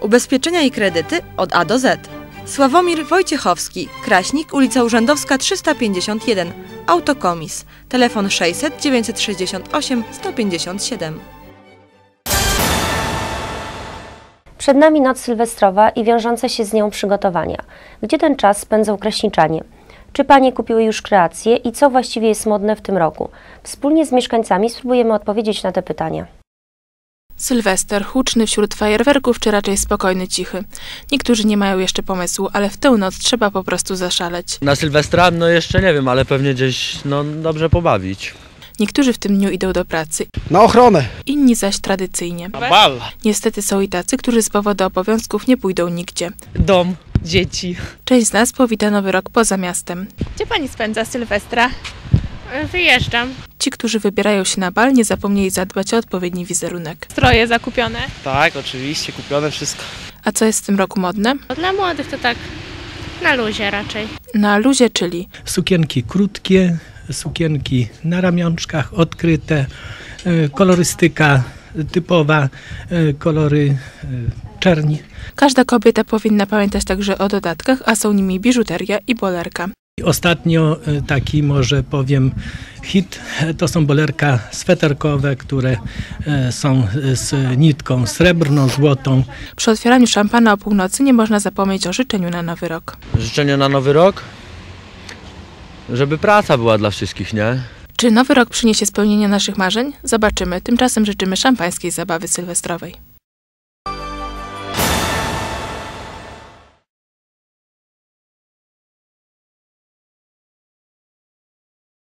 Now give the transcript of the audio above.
Ubezpieczenia i kredyty od A do Z. Sławomir Wojciechowski, Kraśnik, ulica Urzędowska 351, Autokomis, telefon 600 968 157. Przed nami noc sylwestrowa i wiążące się z nią przygotowania. Gdzie ten czas spędzą kraśniczanie? Czy panie kupiły już kreacje i co właściwie jest modne w tym roku? Wspólnie z mieszkańcami spróbujemy odpowiedzieć na te pytania. Sylwester, huczny wśród fajerwerków, czy raczej spokojny, cichy? Niektórzy nie mają jeszcze pomysłu, ale w tę noc trzeba po prostu zaszaleć. Na Sylwestra, no jeszcze nie wiem, ale pewnie gdzieś no, dobrze pobawić. Niektórzy w tym dniu idą do pracy, Na ochronę. inni zaś tradycyjnie. Bal. Niestety są i tacy, którzy z powodu obowiązków nie pójdą nigdzie. dom, dzieci. Część z nas powita nowy rok poza miastem. Gdzie pani spędza Sylwestra? Wyjeżdżam. Ci, którzy wybierają się na bal, nie zapomnieli zadbać o odpowiedni wizerunek. Stroje zakupione. Tak, oczywiście, kupione wszystko. A co jest w tym roku modne? No dla młodych to tak na luzie raczej. Na luzie, czyli sukienki krótkie, sukienki na ramionczkach, odkryte, e, kolorystyka typowa, e, kolory e, czerni. każda kobieta powinna pamiętać także o dodatkach, a są nimi biżuteria i bolerka. Ostatnio e, taki może powiem hit, to są bolerka sweterkowe, które e, są e, z nitką srebrną, złotą. Przy otwieraniu szampana o północy nie można zapomnieć o życzeniu na nowy rok. Życzenia na nowy rok? Żeby praca była dla wszystkich, nie? Czy nowy rok przyniesie spełnienie naszych marzeń? Zobaczymy. Tymczasem życzymy szampańskiej zabawy sylwestrowej.